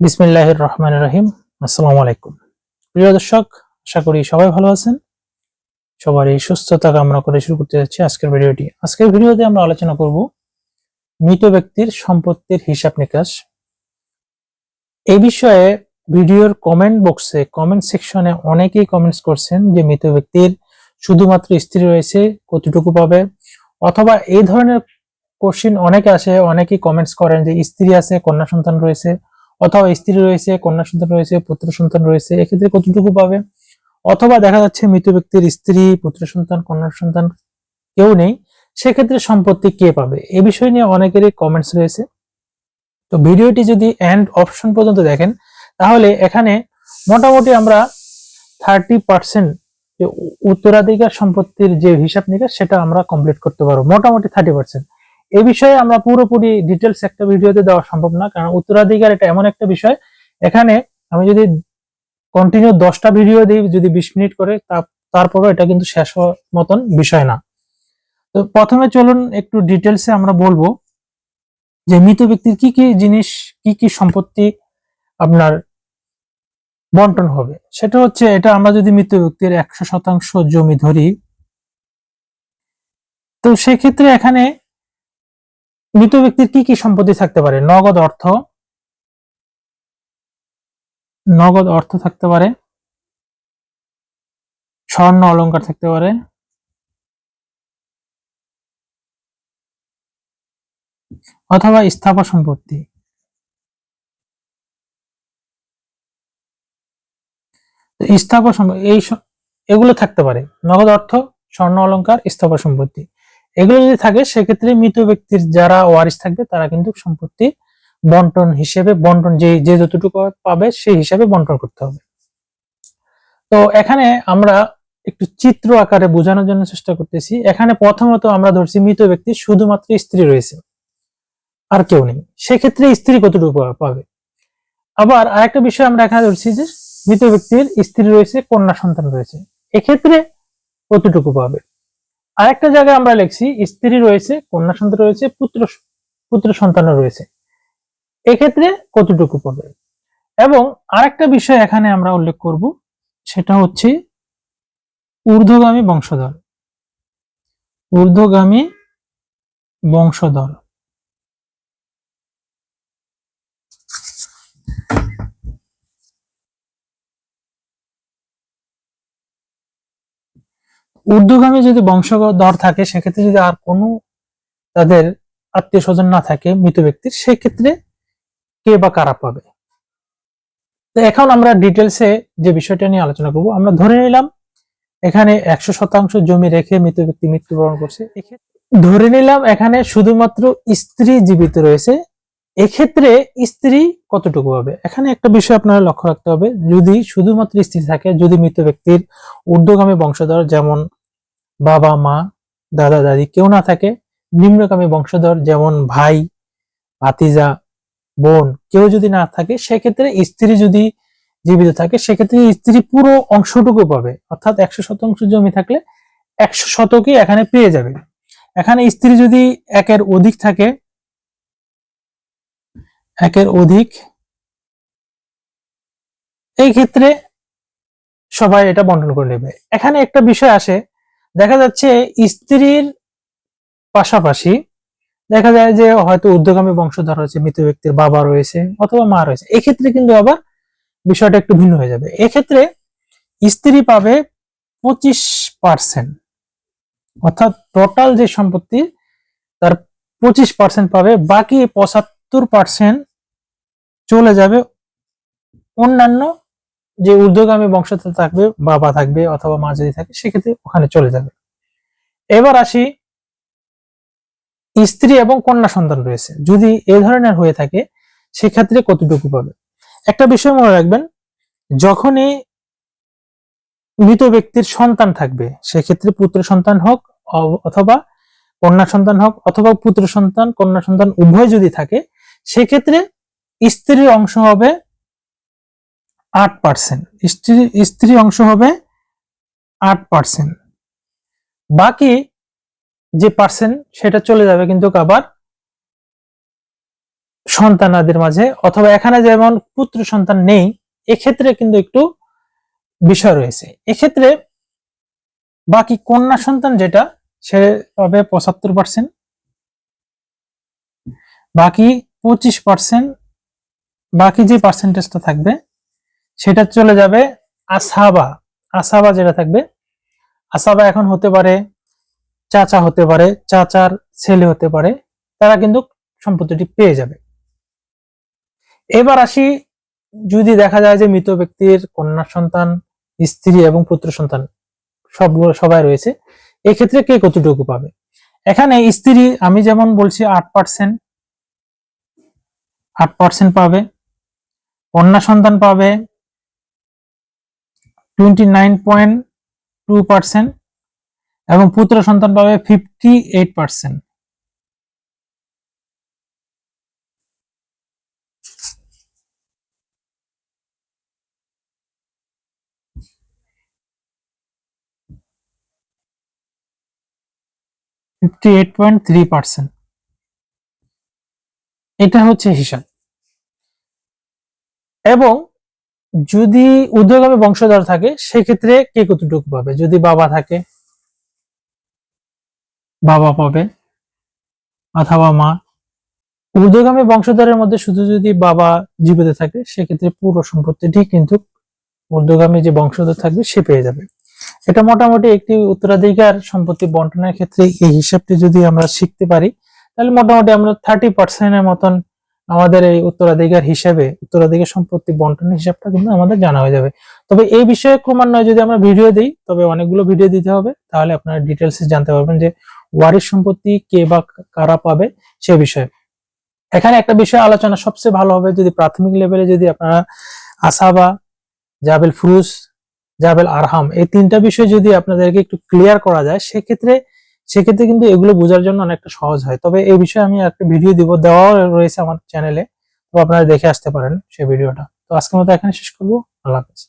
বিসমিল্লাহ রহমান রহিম আসসালামু আলাইকুম প্রিয় দর্শক, আশা করি সবাই ভালো আছেন। সবারই সুস্থতা কামনা করে শুরু করতে যাচ্ছি আজকের ভিডিওটি। আজকের ভিডিওতে আমরা আলোচনা করব মৃত ব্যক্তির সম্পত্তির হিসাব নিকাশ। এই বিষয়ে ভিডিওর কমেন্ট বক্সে কমেন্ট সেকশনে অনেকেই কমেন্টস করছেন যে মৃত ব্যক্তির শুধুমাত্র স্ত্রী রয়েছে, কতটুকু পাবে? অথবা এই ধরনের কোশ্চিন অনেকে আসে, অনেকেই কমেন্টস করেন যে স্ত্রী আছে, কন্যা সন্তান রয়েছে। অথবা স্ত্রী রয়েছে, কন্যা সন্তান রয়েছে, পুত্র সন্তান রয়েছে, এক্ষেত্রে কতটুকু পাবে? অথবা দেখা যাচ্ছে মৃত ব্যক্তির স্ত্রী, পুত্র সন্তান, কন্যা সন্তান কেউ নেই, সেক্ষেত্রে সম্পত্তি কে পাবে? এ বিষয় নিয়ে অনেকেরই কমেন্টস রয়েছে। তো ভিডিওটি যদি এন্ড অপশন পর্যন্ত দেখেন, তাহলে এখানে মোটামুটি আমরা থার্টি পার্সেন্ট উত্তরাধিকার সম্পত্তির যে হিসাব নিকাশ, সেটা আমরা কমপ্লিট করতে পারব। মোটামুটি থার্টি পার্সেন্ট এই বিষয়ে আমরা পুরোপুরি ডিটেলস একটা ভিডিওতে দেওয়া সম্ভব না, কারণ উত্তরাধিকার এটা এমন একটা বিষয়। এখানে আমি যদি কন্টিনিউ দশটা ভিডিও দিই, যদি বিশ মিনিট করে তারপরও এটা কিন্তু শেষ হওয়ার মতন বিষয় না। তো প্রথমে চলুন একটু ডিটেলসে আমরা বলব যে মৃত ব্যক্তির কি কি জিনিস, কি কি সম্পত্তি আপনার বন্টন হবে। সেটা হচ্ছে, এটা আমরা যদি মৃত ব্যক্তির একশো শতাংশ জমি ধরি, তো সেক্ষেত্রে এখানে মৃত ব্যক্তির কি কি সম্পত্তি থাকতে পারে? নগদ অর্থ নগদ অর্থ থাকতে পারে, স্বর্ণ অলংকার থাকতে পারে, অথবা স্থাবর সম্পত্তি। সম্পত্তি এই এগুলো থাকতে পারে। নগদ অর্থ, স্বর্ণ অলংকার স্থাবর সম্পত্তি। এগুলো যদি থাকে, সেক্ষেত্রে মৃত ব্যক্তির যারা ওয়ারিস থাকবে, তারা কিন্তু সম্পত্তি বন্টন হিসেবে বন্টন, যে যে যতটুকু পাবে, সেই হিসাবে বন্টন করতে হবে। তো এখানে আমরা একটু চিত্র আকারে বোঝানোর জন্য চেষ্টা করতেছি। এখানে প্রথমত আমরা ধরছি মৃত ব্যক্তি শুধুমাত্র স্ত্রী রয়েছে, আর কেউ নেই। সেক্ষেত্রে স্ত্রী কতটুকু পাবে? আবার আরেকটা বিষয় আমরা এখানে ধরছি যে, মৃত ব্যক্তির স্ত্রী রয়েছে, কন্যা সন্তান রয়েছে। এক্ষেত্রে কতটুকু পাবে? আরেকটা জায়গায় আমরা লিখছি, স্ত্রী রয়েছে, কন্যা সন্তান রয়েছে, পুত্র পুত্র সন্তানও রয়েছে। এক্ষেত্রে কতটুকু পাবে এবং আরেকটা বিষয় এখানে আমরা উল্লেখ করব, সেটা হচ্ছে ঊর্ধ্বগামী বংশধর। ঊর্ধ্বগামী বংশধর। ঊর্ধ্বগামী যদি বংশধর থাকে, সেক্ষেত্রে যদি আর কোনো তাদের আত্মীয় স্বজন না থাকে, মৃত ব্যক্তির, সেক্ষেত্রে কে বা কারা পাবে? তো এখন আমরা ডিটেলসে যে বিষয়টা নিয়ে আলোচনা করব, আমরা ধরে নিলাম এখানে একশো শতাংশ জমি রেখে মৃত ব্যক্তি মৃত্যুবরণ করছে। ধরে নিলাম এখানে শুধুমাত্র স্ত্রী জীবিত রয়েছে। এক্ষেত্রে স্ত্রী কতটুকু হবে এখানে একটা বিষয় আপনারা লক্ষ্য রাখতে হবে, যদি শুধুমাত্র স্ত্রী থাকে, যদি মৃত ব্যক্তির ঊর্ধ্বগামী বংশধর, যেমন বাবা, মা, দাদা, দাদি কেউ না থাকে। নিম্নগামী বংশধর যেমন ভাই, ভাতিজা, বোন কেউ যদি না থাকে, সেক্ষেত্রে স্ত্রী যদি জীবিত থাকে, সেক্ষেত্রে স্ত্রী পুরো অংশটুকু পাবে। অর্থাৎ একশো শতাংশ জমি থাকলে একশো শতকই এখানে পেয়ে যাবে। এখানে স্ত্রী যদি একের অধিক থাকে, একের অধিক, এই ক্ষেত্রে সবাই এটা বন্টন করে নেবে। এখানে একটা বিষয় আসে দেখা যাচ্ছে স্ত্রীর পাশাপাশি দেখা যায় যে হয়তো উদ্যোগামী বংশধর রয়েছে, মৃত ব্যক্তির বাবা রয়েছে অথবা মা রয়েছে। এক্ষেত্রে কিন্তু আবার বিষয়টা একটু ভিন্ন হয়ে যাবে। এক্ষেত্রে স্ত্রী পাবে পঁচিশ পার্সেন্ট অর্থাৎ টোটাল যে সম্পত্তি, তার পঁচিশ পার্সেন্ট পাবে, বাকি পঁচাত্তর পার্সেন্ট চলে যাবে অন্যান্য যে ঊর্ধ্বগামী বংশধর থাকবে, বাবা থাকবে অথবা মা যদি থাকে, সেক্ষেত্রে ওখানে চলে যাবে। এবার আসি স্ত্রী এবং কন্যা সন্তান রয়েছে। যদি এ ধরনের হয়ে থাকে, সেক্ষেত্রে কতটুকু পাবে? একটা বিষয় মনে রাখবেন, যখনই মৃত ব্যক্তির সন্তান থাকবে, সেক্ষেত্রে পুত্র সন্তান হোক অথবা কন্যা সন্তান হোক অথবা পুত্র সন্তান, কন্যা সন্তান উভয় যদি থাকে, সেক্ষেত্রে স্ত্রীর অংশ হবে আট পার্সেন্ট স্ত্রী স্ত্রী অংশ হবে আট পার্সেন্ট বাকি যে পার্সেন্ট সেটা চলে যাবে কিন্তু আবার সন্তানাদের মাঝে অথবা এখানে যেমন পুত্র সন্তান নেই, এক্ষেত্রে কিন্তু একটু বিষয় রয়েছে। এক্ষেত্রে বাকি কন্যা সন্তান যেটা, সে পাবে পঁচাত্তর পার্সেন্ট বাকি পঁচিশ পার্সেন্ট বাকি যে পার্সেন্টেজটা থাকবে, সেটা চলে যাবে আসাবা। আসাবা যেটা থাকবে আসাবা এখন হতে পারে, চাচা হতে পারে, চাচার ছেলে হতে পারে, তারা কিন্তু সম্পত্তিটি পেয়ে যাবে। এবার আসি, যদি দেখা যায় যে মৃত ব্যক্তির কন্যা সন্তান, স্ত্রী এবং পুত্র সন্তান সবগুলো সবাই রয়েছে, এক্ষেত্রে কে কতটুকু পাবে? এখানে স্ত্রী, আমি যেমন বলছি আট পার্সেন্ট আট পার্সেন্ট পাবে, কন্যা সন্তান পাবে twenty nine point two percent এবং পুত্র সন্তান পাবে fifty eight percent fifty eight point three percent এটা হচ্ছে হিসাব। এবং যদি উদ্যোগামী বংশধর থাকে, সেক্ষেত্রে কে কতটুকু পাবে? যদি বাবা থাকে, বাবা পাবে অথবা মা। ঊর্ধ্বগামী বংশধরের মধ্যে শুধু যদি বাবা জীবিত থাকে, সেক্ষেত্রে পুরো সম্পত্তিটি কিন্তু ঊর্ধ্বগামী যে বংশধর থাকবে, সে পেয়ে যাবে। এটা মোটামুটি একটি উত্তরাধিকার সম্পত্তি বন্টনের ক্ষেত্রে এই হিসাবটি যদি আমরা শিখতে পারি, তাহলে মোটামুটি আমরা থার্টি পার্সেন্টের মতন আমাদের এই উত্তরাধিকার হিসেবে, উত্তরাধিকার সম্পত্তি বন্টনের হিসাবটা কিন্তু আমাদের জানা হয়ে যাবে। তবে এই বিষয়ে ক্রমান্বয়ে যদি আমরা ভিডিও দিই, তবে অনেকগুলো ভিডিও দিতে হবে, তাহলে আপনারা ডিটেলসে জানতে পারবেন যে ওয়ারিশ সম্পত্তি কে বা কারা পাবে সে বিষয়ে। এখানে একটা বিষয় আলোচনা সবচেয়ে ভালো হবে, যদি প্রাথমিক লেভেলে যদি আপনারা আসাবা, জাবেল ফুরুস, জাবেল আরহাম, এই তিনটা বিষয় যদি আপনাদেরকে একটু ক্লিয়ার করা যায়, সেক্ষেত্রে সেক্ষেত্রে কিন্তু এগুলো বোঝার জন্য অনেকটা সহজ হয়। তবে এই বিষয়ে আমি একটা ভিডিও দিব, দেওয়াও রয়েছে আমার চ্যানেলে তো আপনারা দেখে আসতে পারেন সেই ভিডিওটা তো আজকের মতো এখানে শেষ করব। আল্লাহ হাফেজ।